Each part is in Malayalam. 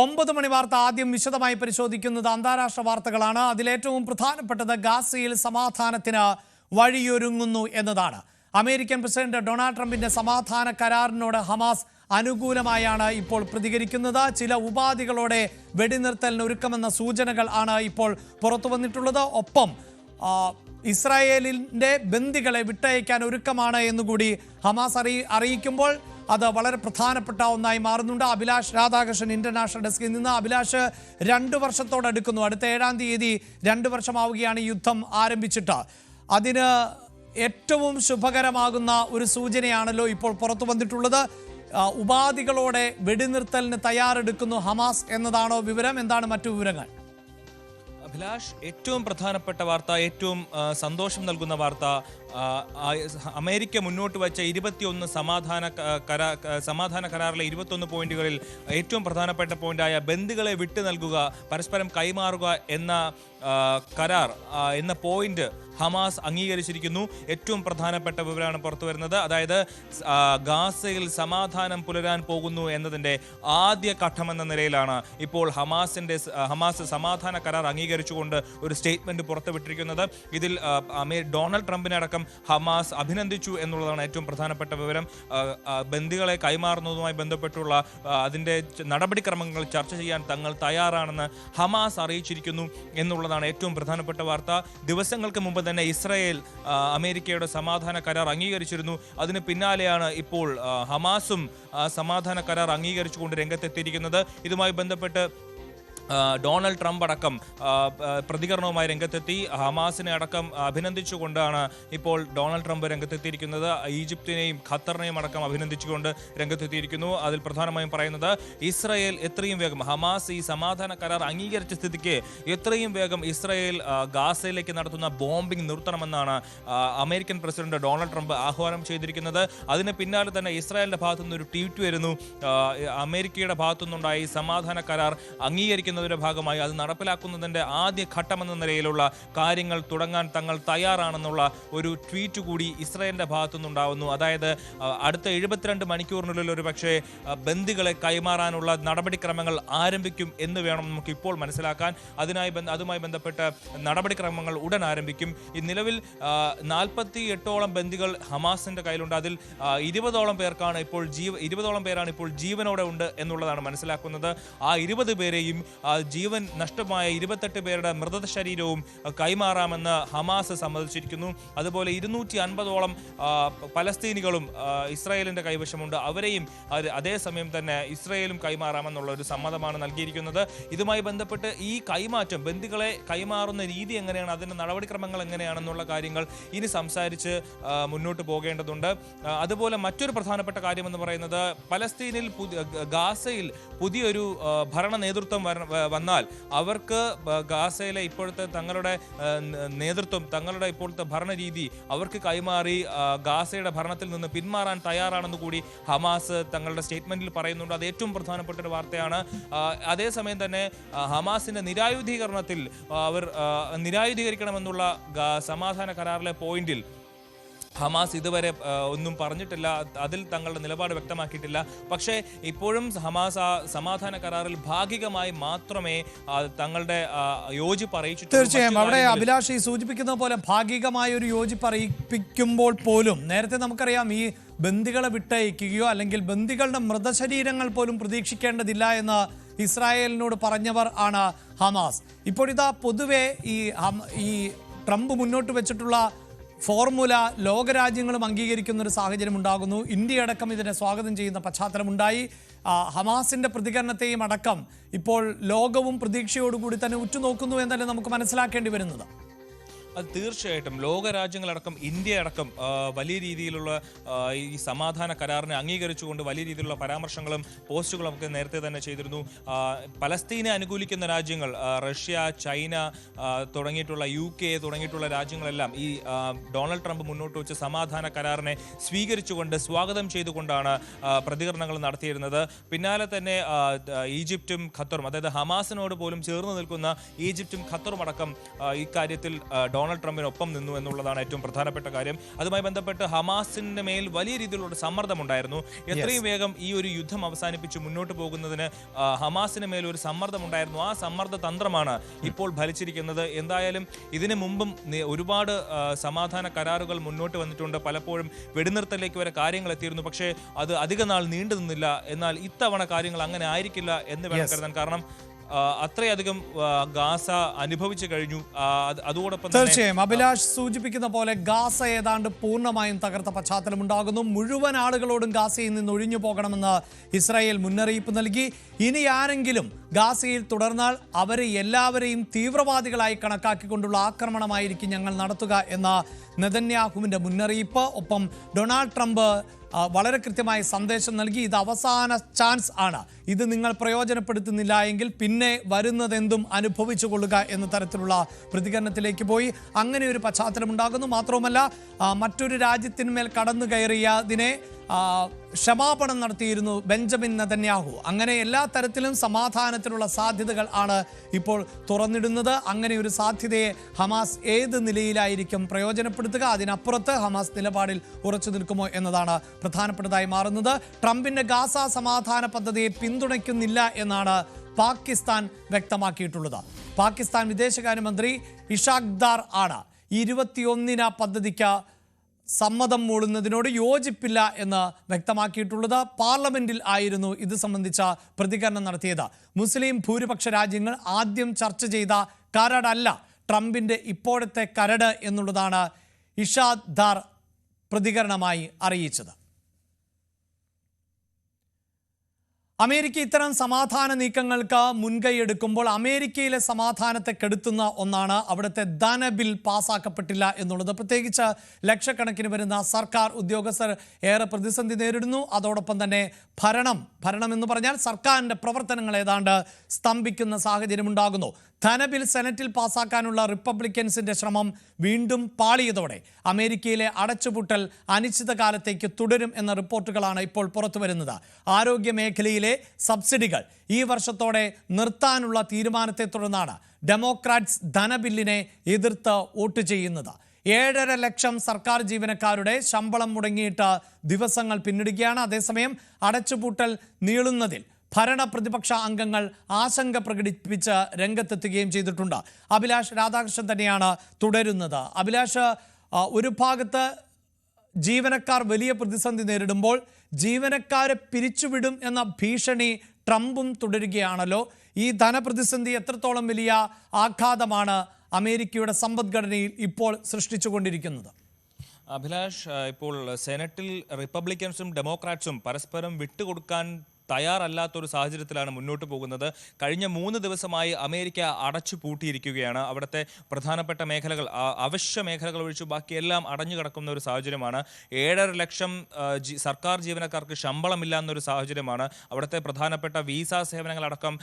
ഒമ്പത് മണി വാർത്ത ആദ്യം വിശദമായി പരിശോധിക്കുന്നത് അന്താരാഷ്ട്ര വാർത്തകളാണ്. അതിലേറ്റവും പ്രധാനപ്പെട്ടത് ഗാസയിൽ സമാധാനത്തിന് വഴിയൊരുങ്ങുന്നു എന്നതാണ്. അമേരിക്കൻ പ്രസിഡന്റ് ഡൊണാൾഡ് ട്രംപിന്റെ സമാധാന കരാറിനോട് ഹമാസ് അനുകൂലമായാണ് ഇപ്പോൾ പ്രതികരിക്കുന്നത്. ചില ഉപാധികളോടെ വെടിനിർത്തലിന് ഒരുക്കമെന്ന സൂചനകൾ ആണ് ഇപ്പോൾ പുറത്തു വന്നിട്ടുള്ളത്. ഒപ്പം ഇസ്രായേലിന്റെ ബന്ദികളെ വിട്ടയക്കാൻ ഒരുക്കമാണ് എന്നുകൂടി ഹമാസ് അറിയി അറിയിക്കുമ്പോൾ അത് വളരെ പ്രധാനപ്പെട്ട ഒന്നായി മാറുന്നുണ്ട്. അഭിലാഷ് രാധാകൃഷ്ണൻ ഇന്റർനാഷണൽ ഡെസ്കിൽ നിന്ന് അഭിലാഷ് രണ്ട് വർഷത്തോടടുക്കുന്നു അടുത്ത ഏഴാം തീയതി രണ്ട് വർഷമാവുകയാണ് യുദ്ധം ആരംഭിച്ചിട്ട്. അതിന് ഏറ്റവും ശുഭകരമാകുന്ന ഒരു സൂചനയാണല്ലോ ഇപ്പോൾ പുറത്തു വന്നിട്ടുള്ളത്. ഉപാധികളോടെ വെടിനിർത്തലിന് തയ്യാറെടുക്കുന്നു ഹമാസ് എന്നതാണോ വിവരം? എന്താണ് മറ്റു വിവരങ്ങൾ? അഭിലാഷ് ഏറ്റവും പ്രധാനപ്പെട്ട വാർത്ത ഏറ്റവും സന്തോഷം നൽകുന്ന വാർത്ത അമേരിക്ക മുന്നോട്ട് വച്ച ഇരുപത്തിയൊന്ന് സമാധാന കരാ സമാധാന കരാറിലെ ഇരുപത്തൊന്ന് പോയിന്റുകളിൽ ഏറ്റവും പ്രധാനപ്പെട്ട പോയിന്റായ ബന്ധുക്കളെ വിട്ടു നൽകുക പരസ്പരം കൈമാറുക എന്ന കരാർ എന്ന പോയിന്റ് ഹമാസ് അംഗീകരിച്ചിരിക്കുന്നു. ഏറ്റവും പ്രധാനപ്പെട്ട വിവരമാണ് പുറത്തു വരുന്നത്. അതായത് ഗാസയിൽ സമാധാനം പുലരാൻ പോകുന്നു എന്നതിന്റെ ആദ്യ ഘട്ടമെന്ന നിലയിലാണ് ഇപ്പോൾ ഹമാസിന്റെ ഹമാസ് സമാധാന കരാർ അംഗീകരിച്ചുകൊണ്ട് ഒരു സ്റ്റേറ്റ്മെന്റ് പുറത്തുവിട്ടിരിക്കുന്നത്. ഇതിൽ ഡൊണാൾഡ് ട്രംപിനെ അടക്കം ഹമാസ് അഭിനന്ദിച്ചു എന്നുള്ളതാണ് ഏറ്റവും പ്രധാനപ്പെട്ട വിവരം. ബന്ദികളെ കൈമാറുന്നതുമായി ബന്ധപ്പെട്ടുള്ള അതിന്റെ നടപടിക്രമങ്ങൾ ചർച്ച ചെയ്യാൻ തങ്ങൾ തയ്യാറാണെന്ന് ഹമാസ് അറിയിച്ചിരിക്കുന്നു എന്നുള്ളതാണ് ഏറ്റവും പ്രധാനപ്പെട്ട വാർത്ത. ദിവസങ്ങൾക്ക് മുമ്പ് തന്നെ ഇസ്രയേൽ അമേരിക്കയുടെ സമാധാന കരാർ അംഗീകരിച്ചിരുന്നു. അതിന് പിന്നാലെയാണ് ഇപ്പോൾ ഹമാസും സമാധാന കരാർ അംഗീകരിച്ചുകൊണ്ട് രംഗത്തെത്തിയിരിക്കുന്നത്. ഇതുമായി ബന്ധപ്പെട്ട് ഡൊണാൾഡ് ട്രംപ് അടക്കം പ്രതികരണവുമായി രംഗത്തെത്തി. ഹമാസിനെ അടക്കം അഭിനന്ദിച്ചുകൊണ്ടാണ് ഇപ്പോൾ ഡൊണാൾഡ് ട്രംപ് രംഗത്തെത്തിയിരിക്കുന്നത്. ഈജിപ്തിനെയും ഖത്തറിനെയും അടക്കം അഭിനന്ദിച്ചുകൊണ്ട് രംഗത്തെത്തിയിരിക്കുന്നു. അതിൽ പ്രധാനമായും പറയുന്നത് ഇസ്രായേൽ എത്രയും വേഗം ഹമാസ് ഈ സമാധാന കരാർ അംഗീകരിച്ച സ്ഥിതിക്ക് എത്രയും വേഗം ഇസ്രായേൽ ഗാസയിലേക്ക് നടത്തുന്ന ബോംബിംഗ് നിർത്തണമെന്നാണ് അമേരിക്കൻ പ്രസിഡന്റ് ഡൊണാൾഡ് ട്രംപ് ആഹ്വാനം ചെയ്തിരിക്കുന്നത്. അതിന് പിന്നാലെ തന്നെ ഇസ്രായേലിന്റെ ഭാഗത്തുനിന്ന് ഒരു ട്വീറ്റ് വരുന്നു. അമേരിക്കയുടെ ഭാഗത്തുനിന്നുണ്ടായ ഈ സമാധാന കരാർ അംഗീകരിക്കുന്നതിന്റെ ഭാഗമായി അത് നടപ്പിലാക്കുന്നതിന്റെ ആദ്യ ഘട്ടമെന്ന നിലയിലുള്ള കാര്യങ്ങൾ തുടങ്ങാൻ തങ്ങൾ തയ്യാറാണെന്നുള്ള ഒരു ട്വീറ്റ് കൂടി ഇസ്രയേലിന്റെ ഭാഗത്തുനിന്നുണ്ടാവുന്നു. അതായത് അടുത്ത എഴുപത്തിരണ്ട് മണിക്കൂറിനുള്ളിൽ ഒരു പക്ഷേ ബന്ദികളെ കൈമാറാനുള്ള നടപടിക്രമങ്ങൾ ആരംഭിക്കും എന്ന് വേണം നമുക്ക് ഇപ്പോൾ മനസ്സിലാക്കാൻ. അതിനായി അതുമായി ബന്ധപ്പെട്ട നടപടിക്രമങ്ങൾ ഉടൻ ആരംഭിക്കും. ഈ നിലവിൽ നാൽപ്പത്തി എട്ടോളം ബന്ദികൾ ഹമാസിന്റെ കയ്യിലുണ്ട്. അതിൽ ഇരുപതോളം പേർക്കാണ് ഇപ്പോൾ ജീവ ഇരുപതോളം പേരാണ് ഇപ്പോൾ ജീവനോടെ ഉണ്ട് എന്നുള്ളതാണ് മനസ്സിലാക്കുന്നത്. ആ ഇരുപത് പേരെയും ജീവൻ നഷ്ടമായ ഇരുപത്തെട്ട് പേരുടെ മൃതശരീരവും കൈമാറാമെന്ന് ഹമാസ് സമ്മതിച്ചിരിക്കുന്നു. അതുപോലെ ഇരുന്നൂറ്റി അൻപതോളം പലസ്തീനികളും ഇസ്രായേലിന്റെ കൈവശമുണ്ട്. അവരെയും അത് അതേസമയം തന്നെ ഇസ്രായേലും കൈമാറാമെന്നുള്ള ഒരു സമ്മതമാണ് നൽകിയിരിക്കുന്നത്. ഇതുമായി ബന്ധപ്പെട്ട് ഈ കൈമാറ്റം ബന്ദികളെ കൈമാറുന്ന രീതി എങ്ങനെയാണ് അതിന്റെ നടപടിക്രമങ്ങൾ എങ്ങനെയാണെന്നുള്ള കാര്യങ്ങൾ ഇനി സംസാരിച്ച് മുന്നോട്ട് പോകേണ്ടതുണ്ട്. അതുപോലെ മറ്റൊരു പ്രധാനപ്പെട്ട കാര്യമെന്ന് പറയുന്നത് പലസ്തീനിൽ ഗാസയിൽ പുതിയൊരു ഭരണ നേതൃത്വം വന്നാൽ അവർക്ക് ഗാസയിലെ ഇപ്പോഴത്തെ തങ്ങളുടെ നേതൃത്വം തങ്ങളുടെ ഇപ്പോഴത്തെ ഭരണരീതി അവർക്ക് കൈമാറി ഗാസയുടെ ഭരണത്തിൽ നിന്ന് പിന്മാറാൻ തയ്യാറാണെന്ന് കൂടി ഹമാസ് തങ്ങളുടെ സ്റ്റേറ്റ്മെന്റിൽ പറയുന്നുണ്ട്. അത് ഏറ്റവും പ്രധാനപ്പെട്ട ഒരു വാർത്തയാണ്. അതേസമയം തന്നെ ഹമാസിന്റെ നിരായുധീകരണത്തിൽ അവർ നിരായുധീകരിക്കണമെന്നുള്ള സമാധാന കരാറിലെ പോയിന്റിൽ ഹമാസ് ഇതുവരെ ഒന്നും പറഞ്ഞിട്ടില്ല. അതിൽ തങ്ങളുടെ നിലപാട് വ്യക്തമാക്കിയിട്ടില്ല. പക്ഷേ ഇപ്പോഴും ഹമാസ് ആ സമാധാന കരാറിൽ ഭാഗികമായി മാത്രമേ തങ്ങളുടെ യോജിപ്പ് അറിയിച്ചിട്ടുള്ളൂ. തീർച്ചയായും. അവിടെ അഭിലാഷ് ഈ സൂചിപ്പിക്കുന്ന പോലെ ഭാഗികമായ ഒരു യോജിപ്പ് അറിയിപ്പിക്കുമ്പോൾ പോലും നേരത്തെ നമുക്കറിയാം ഈ ബന്ദികളെ വിട്ടയക്കുകയോ അല്ലെങ്കിൽ ബന്ദികളുടെ മൃതശരീരങ്ങൾ പോലും പ്രതീക്ഷിക്കേണ്ടതില്ല എന്ന് ഇസ്രായേലിനോട് പറഞ്ഞവർ ആണ് ഹമാസ്. ഇപ്പോഴിതാ പൊതുവെ ഈ ഈ ട്രംപ് മുന്നോട്ട് വെച്ചിട്ടുള്ള ഫോർമുല ലോകരാജ്യങ്ങളും അംഗീകരിക്കുന്ന ഒരു സാഹചര്യം ഉണ്ടാകുന്നു. ഇന്ത്യ അടക്കം ഇതിനെ സ്വാഗതം ചെയ്യുന്ന പശ്ചാത്തലമുണ്ടായി. ഹമാസിന്റെ പ്രതികരണത്തെയും അടക്കം ഇപ്പോൾ ലോകവും പ്രതീക്ഷയോടുകൂടി തന്നെ ഉറ്റുനോക്കുന്നു എന്നല്ലേ നമുക്ക് മനസ്സിലാക്കേണ്ടി വരുന്നത്? അത് തീർച്ചയായിട്ടും ലോകരാജ്യങ്ങളടക്കം ഇന്ത്യ അടക്കം വലിയ രീതിയിലുള്ള ഈ സമാധാന കരാറിനെ അംഗീകരിച്ചുകൊണ്ട് വലിയ രീതിയിലുള്ള പരാമർശങ്ങളും പോസ്റ്റുകളും ഒക്കെ നേരത്തെ തന്നെ ചെയ്തിരുന്നു. പലസ്തീനെ അനുകൂലിക്കുന്ന രാജ്യങ്ങൾ റഷ്യ ചൈന തുടങ്ങിയിട്ടുള്ള യു കെ തുടങ്ങിയിട്ടുള്ള രാജ്യങ്ങളെല്ലാം ഈ ഡൊണാൾഡ് ട്രംപ് മുന്നോട്ട് വെച്ച സമാധാന കരാറിനെ സ്വീകരിച്ചുകൊണ്ട് സ്വാഗതം ചെയ്തുകൊണ്ടാണ് പ്രതികരണങ്ങൾ നടത്തിയിരുന്നത്. പിന്നാലെ തന്നെ ഈജിപ്തും ഖത്തറും അതായത് ഹമാസിനോട് പോലും ചേർന്ന് നിൽക്കുന്ന ഈജിപ്തും ഖത്തറും അടക്കം ഇക്കാര്യത്തിൽ ഡൊണാൾഡ് ഡൊണാൾഡ് ട്രംപിനൊപ്പം നിന്നു എന്നുള്ളതാണ് ഏറ്റവും പ്രധാനപ്പെട്ട കാര്യം. അതുമായി ബന്ധപ്പെട്ട് ഹമാസിന്റെ മേൽ വലിയ രീതിയിലുള്ള സമ്മർദ്ദമുണ്ടായിരുന്നു. എത്രയും വേഗം ഈ ഒരു യുദ്ധം അവസാനിപ്പിച്ച് മുന്നോട്ട് പോകുന്നതിന് ഹമാസിന് മേൽ ഒരു സമ്മർദ്ദമുണ്ടായിരുന്നു. ആ സമ്മർദ്ദ തന്ത്രമാണ് ഇപ്പോൾ ഫലിച്ചിരിക്കുന്നത്. എന്തായാലും ഇതിനു മുമ്പും ഒരുപാട് സമാധാന കരാറുകൾ മുന്നോട്ട് വന്നിട്ടുണ്ട്. പലപ്പോഴും വെടിനിർത്തലിലേക്ക് വരെ കാര്യങ്ങൾ എത്തിയിരുന്നു. പക്ഷേ അത് അധിക നാൾ നീണ്ടു നിന്നില്ല എന്നാൽ ഇത്തവണ കാര്യങ്ങൾ അങ്ങനെ ആയിരിക്കില്ല എന്ന് വേണം കരുതാൻ. കാരണം അത്രയധികം ഗാസ അനുഭവിച്ചു കഴിഞ്ഞു. അതോടൊപ്പം തീർച്ചയായും. അഭിലാഷ് സൂചിപ്പിക്കുന്ന പോലെ ഗാസ ഏതാണ്ട് പൂർണമായും തകർത്ത പശ്ചാത്തലം ഉണ്ടാകുന്നു. മുഴുവൻ ആളുകളോടും ഗാസയിൽ നിന്ന് ഒഴിഞ്ഞു പോകണമെന്ന് ഇസ്രായേൽ മുന്നറിയിപ്പ് നൽകി. ഇനി ആരെങ്കിലും ഗാസയിൽ തുടർന്നാൽ അവരെ എല്ലാവരെയും തീവ്രവാദികളായി കണക്കാക്കിക്കൊണ്ടുള്ള ആക്രമണമായിരിക്കും ഞങ്ങൾ നടത്തുക എന്ന നെതന്യാഹുവിന്റെ മുന്നറിയിപ്പ്. ഒപ്പം ഡൊണാൾഡ് ട്രംപ് വളരെ കൃത്യമായ സന്ദേശം നൽകി. ഇത് അവസാന ചാൻസ് ആണ്. ഇത് നിങ്ങൾ പ്രയോജനപ്പെടുത്തുന്നില്ല എങ്കിൽ പിന്നെ വരുന്നതെന്തും അനുഭവിച്ചു കൊള്ളുക എന്ന തരത്തിലുള്ള പ്രതികരണത്തിലേക്ക് പോയി. അങ്ങനെ ഒരു പശ്ചാത്തലം ഉണ്ടാകുന്നു മാത്രവുമല്ല മറ്റൊരു രാജ്യത്തിന്മേൽ കടന്നു കയറിയതിനെ ക്ഷമാപണം നടത്തിയിരുന്നു ബെഞ്ചമിൻ നതന്യാഹു. അങ്ങനെ എല്ലാ തരത്തിലും സമാധാനത്തിനുള്ള സാധ്യതകൾ ആണ് ഇപ്പോൾ തുറന്നിടുന്നത്. അങ്ങനെ ഒരു സാധ്യതയെ ഹമാസ് ഏത് നിലയിലായിരിക്കും പ്രയോജനപ്പെടുത്തുക? അതിനപ്പുറത്ത് ഹമാസ് നിലപാടിൽ ഉറച്ചു നിൽക്കുമോ എന്നതാണ് പ്രധാനപ്പെട്ടതായി മാറുന്നത്. ട്രംപിന്റെ ഗാസ സമാധാന പദ്ധതിയെ പിന്തുണയ്ക്കുന്നില്ല എന്നാണ് പാകിസ്ഥാൻ വ്യക്തമാക്കിയിട്ടുള്ളത്. പാകിസ്ഥാൻ വിദേശകാര്യമന്ത്രി ഇഷാഖ് ദാർ ആണ് ഇരുപത്തിയൊന്നിന് പദ്ധതിക്ക് സമ്മതം മൂളുന്നതിനോട് യോജിപ്പില്ല എന്ന് വ്യക്തമാക്കിയിട്ടുള്ളത് പാർലമെന്റിൽ ആയിരുന്നു ഇത് സംബന്ധിച്ച പ്രതികരണം നടത്തിയത്. മുസ്ലിം ഭൂരിപക്ഷ രാജ്യങ്ങൾ ആദ്യം ചർച്ച ചെയ്ത കരടല്ല ട്രംപിന്റെ ഇപ്പോഴത്തെ കരട് എന്നുള്ളതാണ് ഇഷാദ് ദാർ പ്രതികരണമായി അറിയിച്ചത്. അമേരിക്ക ഇത്തരം സമാധാന നീക്കങ്ങൾക്ക് മുൻകൈ എടുക്കുമ്പോൾ അമേരിക്കയിലെ സമാധാനത്തെ കെടുത്തുന്ന ഒന്നാണ് അവിടുത്തെ ധനബിൽ പാസ്സാക്കപ്പെട്ടില്ല എന്നുള്ളത്. പ്രത്യേകിച്ച് ലക്ഷക്കണക്കിന് വരുന്ന സർക്കാർ ഉദ്യോഗസ്ഥർ ഏറെ പ്രതിസന്ധി നേരിടുന്നു. അതോടൊപ്പം തന്നെ ഭരണം ഭരണം എന്ന് പറഞ്ഞാൽ സർക്കാരിന്റെ പ്രവർത്തനങ്ങൾ ഏതാണ്ട് സ്തംഭിക്കുന്ന സാഹചര്യം ഉണ്ടാകുന്നു ധനബിൽ സെനറ്റിൽ പാസാക്കാനുള്ള റിപ്പബ്ലിക്കൻസിന്റെ ശ്രമം വീണ്ടും പാളിയതോടെ അമേരിക്കയിലെ അടച്ചുപൂട്ടൽ അനിശ്ചിതകാലത്തേക്ക് തുടരും എന്ന റിപ്പോർട്ടുകളാണ് ഇപ്പോൾ പുറത്തുവരുന്നത്. ആരോഗ്യ മേഖലയിലെ സബ്സിഡികൾ ഈ വർഷത്തോടെ നിർത്താനുള്ള തീരുമാനത്തെ തുടർന്നാണ് ഡെമോക്രാറ്റ്സ് ധനബില്ലിനെ എതിർത്ത് വോട്ട് ചെയ്യുന്നത്. ഏഴര ലക്ഷം സർക്കാർ ജീവനക്കാരുടെ ശമ്പളം മുടങ്ങിയിട്ട് ദിവസങ്ങൾ പിന്നിടുകയാണ്. അതേസമയം അടച്ചുപൂട്ടൽ നീളുന്നതിൽ ഭരണ പ്രതിപക്ഷ അംഗങ്ങൾ ആശങ്ക പ്രകടിപ്പിച്ച് രംഗത്തെത്തുകയും ചെയ്തിട്ടുണ്ട്. അഭിലാഷ് രാധാകൃഷ്ണൻ തന്നെയാണ് തുടരുന്നത്. അഭിലാഷ് ഒരു ഭാഗത്ത് ജീവനക്കാർ വലിയ പ്രതിസന്ധി നേരിടുമ്പോൾ ജീവനക്കാരെ പിരിച്ചുവിടും എന്ന ഭീഷണി ട്രംപും തുടരുകയാണല്ലോ. ഈ ധനപ്രതിസന്ധി എത്രത്തോളം വലിയ ആഘാതമാണ് അമേരിക്കയുടെ സമ്പദ്ഘടനയിൽ ഇപ്പോൾ സൃഷ്ടിച്ചുകൊണ്ടിരിക്കുന്നത്? അഭിലാഷ് ഇപ്പോൾ സെനറ്റിൽ റിപ്പബ്ലിക്കൻസും ഡെമോക്രാറ്റ്സും പരസ്പരം വിട്ടുകൊടുക്കാൻ തയ്യാറല്ലാത്തൊരു സാഹചര്യത്തിലാണ് മുന്നോട്ട് പോകുന്നത്. കഴിഞ്ഞ മൂന്ന് ദിവസമായി അമേരിക്ക അടച്ചു പൂട്ടിയിരിക്കുകയാണ്. അവിടുത്തെ പ്രധാനപ്പെട്ട മേഖലകൾ അവശ്യ മേഖലകൾ ഒഴിച്ചു ബാക്കിയെല്ലാം അടഞ്ഞു കിടക്കുന്ന ഒരു സാഹചര്യമാണ്. ഏഴര ലക്ഷം സർക്കാർ ജീവനക്കാർക്ക് ശമ്പളമില്ല എന്നൊരു സാഹചര്യമാണ്. അവിടുത്തെ പ്രധാനപ്പെട്ട വിസ സേവനങ്ങളടക്കം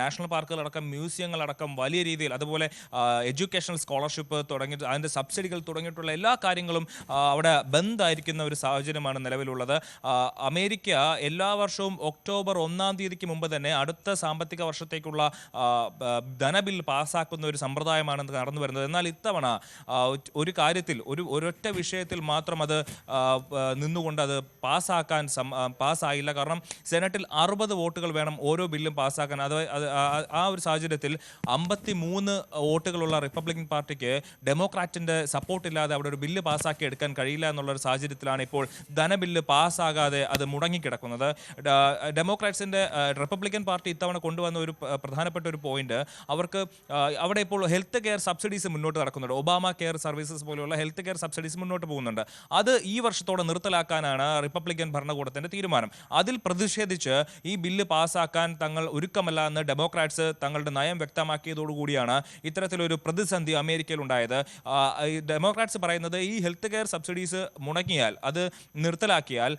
നാഷണൽ പാർക്കുകളടക്കം മ്യൂസിയങ്ങളടക്കം വലിയ രീതിയിൽ അതുപോലെ എഡ്യൂക്കേഷണൽ സ്കോളർഷിപ്പ് തുടങ്ങി അതിന്റെ സബ്സിഡികൾ തുടങ്ങിയിട്ടുള്ള എല്ലാ കാര്യങ്ങളും അവിടെ ബന്ദായിരിക്കുന്ന ഒരു സാഹചര്യമാണ് നിലവിലുള്ളത്. അമേരിക്ക എല്ലാ വർഷവും ഒക്ടോബർ ഒന്നാം തീയതിക്ക് മുമ്പ് തന്നെ അടുത്ത സാമ്പത്തിക വർഷത്തേക്കുള്ള ധനബിൽ പാസ്സാക്കുന്ന ഒരു സമ്പ്രദായമാണ് നടന്നു വരുന്നത്. എന്നാൽ ഇത്തവണ ഒരു കാര്യത്തിൽ ഒരു ഒരൊറ്റ വിഷയത്തിൽ മാത്രം അത് നിന്നുകൊണ്ട് അത് പാസ്സാക്കാൻ പാസ്സായില്ല കാരണം സെനറ്റിൽ അറുപത് വോട്ടുകൾ വേണം ഓരോ ബില്ലും പാസ്സാക്കാൻ അത് ആ- ഒരു സാഹചര്യത്തിൽ അമ്പത്തി മൂന്ന് വോട്ടുകളുള്ള റിപ്പബ്ലിക്കൻ പാർട്ടിക്ക് ഡെമോക്രാറ്റിന്റെ സപ്പോർട്ട് ഇല്ലാതെ അവിടെ ഒരു ബില്ല് പാസ്സാക്കി എടുക്കാൻ കഴിയില്ല എന്നുള്ള ഒരു സാഹചര്യത്തിലാണ് ഇപ്പോൾ ധനബില്ല് പാസ്സാകാതെ അത് മുടങ്ങിക്കിടക്കുന്നത്. ഡ- ഡെമോക്രാറ്റ്സിന്റെ റിപ്പബ്ലിക്കൻ പാർട്ടി ഇത്തവണ കൊണ്ടുവന്ന ഒരു പ്രധാനപ്പെട്ട ഒരു പോയിന്റ് അവർക്ക് അവിടെ ഇപ്പോൾ ഹെൽത്ത് കെയർ സബ്സിഡീസ് മുന്നോട്ട് നടക്കുന്നുണ്ട്. ഒബാമ കെയർ സർവീസസ് പോലെയുള്ള ഹെൽത്ത് കെയർ സബ്സിഡീസ് മുന്നോട്ട് പോകുന്നുണ്ട്. അത് ഈ വർഷത്തോടെ നിർത്തലാക്കാനാണ് റിപ്പബ്ലിക്കൻ ഭരണകൂടത്തിന്റെ തീരുമാനം. അതിൽ പ്രതിഷേധിച്ച് ഈ ബില്ല് പാസ്സാക്കാൻ തങ്ങൾ ഒരുക്കമല്ല എന്ന് ഡെമോക്രാറ്റ്സ് തങ്ങളുടെ നയം വ്യക്തമാക്കിയതോടുകൂടിയാണ് ഇത്തരത്തിലൊരു പ്രതിസന്ധി അമേരിക്കയിൽ ഉണ്ടായത് ഡെമോക്രാറ്റ്സ് പറയുന്നത് ഈ ഹെൽത്ത് കെയർ സബ്സിഡീസ് മുടങ്ങിയാൽ അത് നിർത്തലാക്കിയാൽ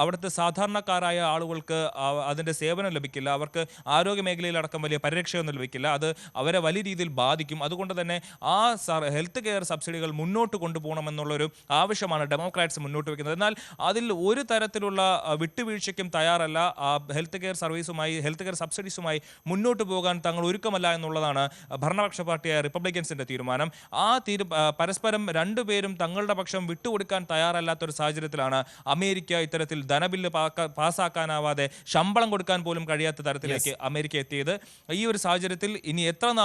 അവിടുത്തെ സാധാരണക്കാരായ ആളുകൾക്ക് അതിന്റെ സേവനം ലഭിക്കില്ല. അവർക്ക് ആരോഗ്യ മേഖലയിലടക്കം വലിയ പരിരക്ഷയൊന്നും ലഭിക്കില്ല. അത് അവരെ വലിയ രീതിയിൽ ബാധിക്കും. അതുകൊണ്ട് തന്നെ ആ ഹെൽത്ത് കെയർ സബ്സിഡികൾ മുന്നോട്ട് കൊണ്ടുപോകണമെന്നുള്ളൊരു ആവശ്യമാണ് ഡെമോക്രാറ്റ്സ് മുന്നോട്ട് വെക്കുന്നത്. എന്നാൽ അതിൽ ഒരു തരത്തിലുള്ള വിട്ടുവീഴ്ചയ്ക്കും തയ്യാറല്ല. ആ ഹെൽത്ത് കെയർ സർവീസുമായി ഹെൽത്ത് കെയർ സബ്സിഡീസുമായി മുന്നോട്ട് പോകാൻ തങ്ങൾ ഒരുക്കമല്ല എന്നുള്ളതാണ് ഭരണപക്ഷ പാർട്ടിയായ റിപ്പബ്ലിക്കൻസിന്റെ തീരുമാനം. ആ തീരു പരസ്പരം രണ്ടുപേരും തങ്ങളുടെ പക്ഷം വിട്ടുകൊടുക്കാൻ തയ്യാറല്ലാത്തൊരു സാഹചര്യത്തിലാണ് അമേരിക്ക ഇത്തരത്തിൽ ധനബില്ല് പാസ്സാക്കാനാവാതെ ശമ്പളം കൊടുക്കാൻ പോലും കഴിയാത്ത തരത്തിലേക്ക് അമേരിക്ക എത്തിയത്. ഈ ഒരു സാഹചര്യത്തിൽ ഇനി എത്ര നാൾ